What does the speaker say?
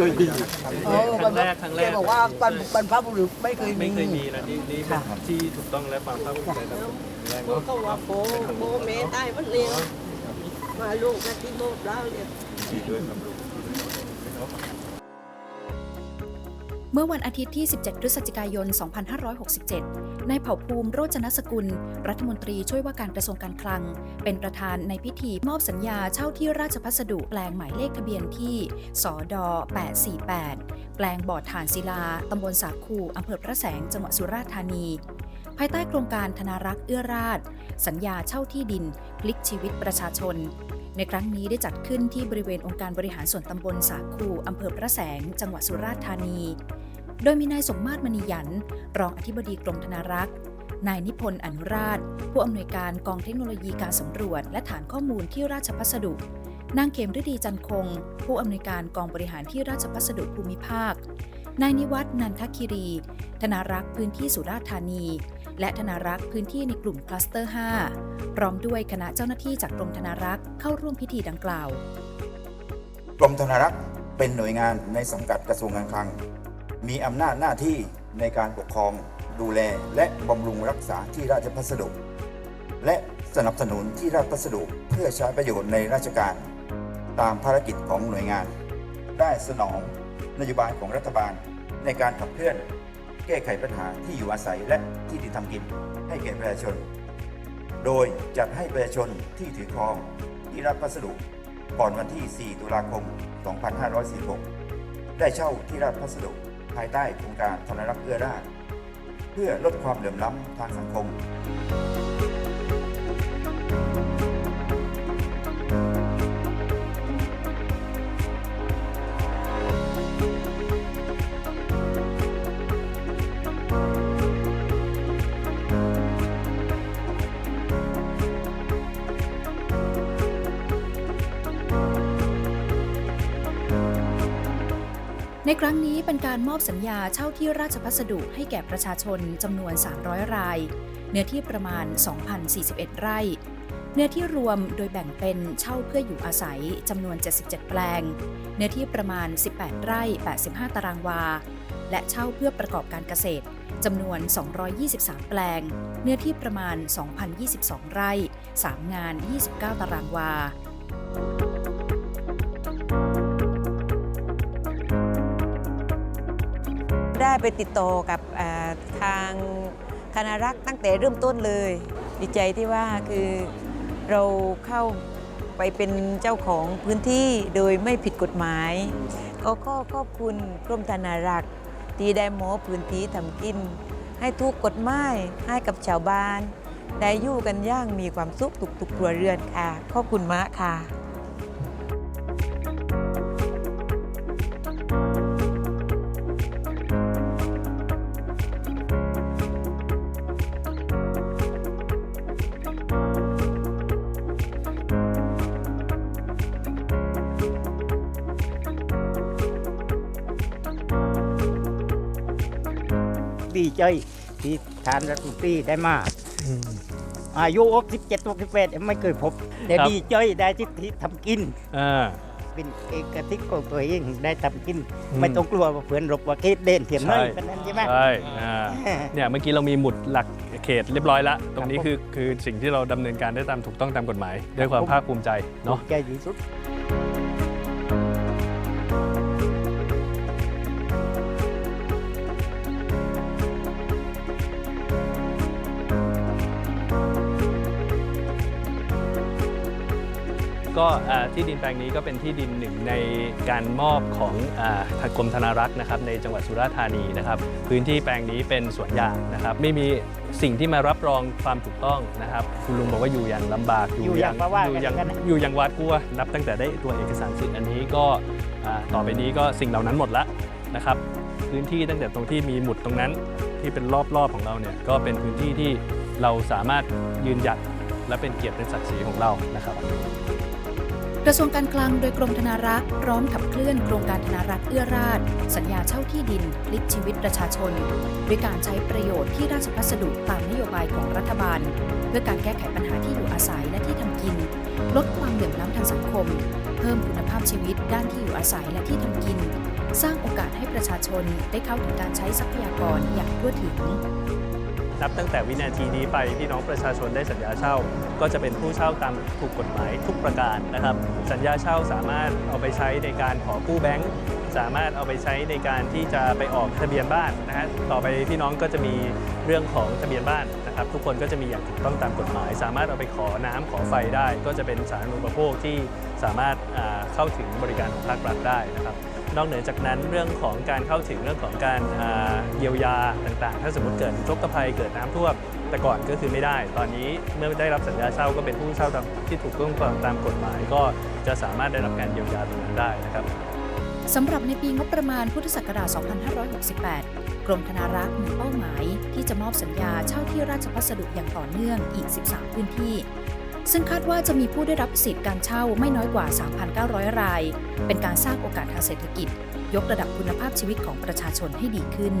เคยมีโอ้ครั้งแรกครั้งแรกแกบอกว่าบรรบรรพบุรุษไม่เคยมี ไม่เคยมีนะนี่นี่เป็นที่ถูกต้องและความภาคภูมิใจของผมแรกโอ้เนาะเขาว่าโบโบเมตายมันเลี้ยงมาลูกนะที่โบแล้วเลี้ยงดีด้วยครับลูก เมื่อวันอาทิตย์ที่ 17 พฤศจิกายน 2567 นายเผ่าภูมิโรจนสกุล รัฐมนตรีช่วยว่าการกระทรวงการคลัง เป็นประธานในพิธีมอบสัญญาเช่าที่ราชพัสดุแปลงหมายเลขทะเบียนที่สอด848 แปลงบ่อถ่านศิลา ตำบลสาคูอำเภอพระแสง จังหวัดสุราษฎร์ธานี ภายใต้โครงการธนารักษ์เอื้อราช สัญญาเช่าที่ดิน พลิกชีวิตประชาชนในครั้งนี้ได้จัดขึ้นที่บริเวณองค์การบริหารส่วนตำบลสาคูอำเภอพระแสง จังหวัดสุราษฎร์ธานี โดยมีนายสมมาตรมณียัน รองอธิบดีกรมธนารักษ์ นายนิพนธ์อนุราช ผู้อำนวยการกองเทคโนโลยีการสำรวจ และฐานข้อมูลที่ราชพัสดุ นางเขมฤดีจันคง ผู้อำนวยการกองบริหารที่ราชพัสดุภูมิภาค นายนิวัฒน์นันทคิรี ธนารักษ์พื้นที่สุราษฎร์ธานี และธนารักษ์พื้นที่ในกลุ่มคลัสเตอร์ 5 พร้อมด้วยคณะเจ้าหน้าที่จากกรมธนารักษ์เข้าร่วมพิธีดังกล่าว กรมธนารักษ์เป็นหน่วยงานในสังกัดกระทรวงการคลัง มีอำนาจหน้าที่ในการปกครองดูแลและบำรุงรักษาที่ราชพัสดุ และสนับสนุนที่ราชพัสดุเพื่อใช้ประโยชน์ในราชการ ตามภารกิจของหน่วยงาน ได้สนองนโยบายของรัฐบาลในการขับเคลื่อน แก้ไขปัญหาที่อยู่อาศัยและที่ดินทำกินให้แก่ประชาชน โดยจัดให้ประชาชนที่ถือครองที่รับพัสดุก่อนวันที่ 4 ตุลาคม 2546 ได้เช่าที่รับพัสดุ ภายใต้โครงการธนรักษ์เอื้อราชเพื่อลดความเหลื่อมล้ำทางสังคม ในครั้งนี้เป็นการมอบสัญญาเช่าที่ราชพัสดุให้แก่ประชาชนจำนวน 300 ราย เนื้อที่ประมาณ 2,041 ไร่ เนื้อที่รวมโดยแบ่งเป็นเช่าเพื่ออยู่อาศัยจำนวน 77 แปลง เนื้อที่ประมาณ 18 ไร่ 85 ตารางวา และเช่าเพื่อประกอบการเกษตรจำนวน 223 แปลง เนื้อที่ประมาณ 2,022 ไร่ 3 งาน 29 ตารางวา ได้ไปติดต่อกับทางคณะรักษ์ตั้งแต่เริ่มต้นเลย ดีใจที่ว่าคือเราเข้าไปเป็นเจ้าของพื้นที่โดยไม่ผิดกฎหมาย ก็ก็ขอบคุณกรมธนารักษ์ที่ได้มอพื้นที่ทำกิน ให้ทุกกฎหมายให้กับชาวบ้าน ได้อยู่กันย่างมีความสุขทุกๆครัวเรือนค่ะ ขอบคุณมากค่ะ ดีใจที่ทานรัฐมนตรีได้มาอายุ67 68ไม่เคยพบ แต่ครับดีใจได้ที่ที่ทำกินอ่าเป็นเอกทิศของตัวเองได้ทำกินอืมไม่ต้องกลัวว่าเพื่อนรบว่าเขตเด่นเทียมน้อยใช่เป็นนั้นใช่ไหมใช่อ่าเนี่ยเมื่อกี้เรามีหมุดหลักเขตเรียบร้อยแล้ว ตรงนี้ครับผมคือคือสิ่งที่เราดำเนินการได้ตามถูกต้องตามกฎหมาย ด้วยความผมภาคภูมิใจเนาะใจที่สุด ก็อ่าที่ดินแปลงนี้ก็เป็นที่ดินหนึ่งในการมอบของอ่าทางกรมธนารักษ์นะครับในจังหวัดสุราษฎร์ธานีนะครับ พื้นที่แปลงนี้เป็นสวนยางนะครับ ไม่มีสิ่งที่มารับรองความถูกต้องนะครับ คุณลุงบอกว่าอยู่อย่างลำบากอยู่อย่างว่าว่าอยู่อย่างกันนะอยู่อย่างหวาดกลัว นับตั้งแต่ได้ตัวเอกสารสิทธิ์อันนี้ก็อ่าต่อไปนี้ก็สิ่งเหล่านั้นหมดละนะครับ พื้นที่ตั้งแต่ตรงที่มีหมุดตรงนั้นที่เป็นรอบๆของเราเนี่ยก็เป็นพื้นที่ที่เราสามารถยืนหยัดและเป็นเกียรติเป็นศักดิ์ศรีของเรานะครับ กระทรวงการคลังโดยกรมธนารักษ์พร้อมขับเคลื่อนโครงการธนารักษ์เอื้อราชสัญญาเช่าที่ดินพลิกชีวิตประชาชน ด้วยการใช้ประโยชน์ที่ราชพัสดุตามนโยบายของรัฐบาล เพื่อการแก้ไขปัญหาที่อยู่อาศัยและที่ทำกิน ลดความเหลื่อมล้ำทางสังคม เพิ่มคุณภาพพชีวิตด้านที่อยู่อาศัยและที่ทำกิน สร้างโอกาสให้ประชาชนได้เข้าถึงการใช้ทรัพยากรอย่างทั่วถึง นับตั้งแต่วินาทีนี้ไปพี่น้องประชาชนได้สัญญาเช่า ก็จะเป็นผู้เช่าตามถูกกฎหมายทุกประการนะครับ สัญญาเช่าสามารถเอาไปใช้ในการขอกู้แบงก์สามารถเอาไปใช้ในการที่จะไปออกทะเบียนบ้านนะฮะต่อไปพี่น้องก็จะมีเรื่องของทะเบียนบ้าน นะครับทุกคนก็จะมีอย่างถูกต้องตามกฎหมาย สามารถเอาไปขอน้ำขอไฟได้ ก็จะเป็นสาธารณูปโภคที่สามารถาเข้าถึงบริการของภาครัฐได้นะครับนอกเหนือจากนั้นเรื่องของการเข้าถึงเรื่องของการาเยียวยาต่างๆ ถ้าสมมติเกิดอุทกภัยเกิดน้ำท่วมแต่ก่อนก็คือไม่ได้ ตอนนี้เมื่อได้รับสัญญาเช่าก็เป็นผู้เช่าที่ถูกต้องตามกฎหมาย ก็จะสามารถได้รับการเยียวยาตรงนั้นได้นะครับสำหรับในปีงบประมาณพุทธศักราช 2568 รมธนารักษ์มีเป้าหมายที่จะมอบสัญญาเช่าที่ราชพัสดุอย่างต่อเนื่องอีก 13 พื้นที่ ซึ่งคาดว่าจะมีผู้ได้รับสิทธิ์การเช่าไม่น้อยกว่า 3,900 ราย เป็นการสร้างโอกาสทางเศรษฐกิจ ยกระดับคุณภาพชีวิตของประชาชนให้ดีขึ้น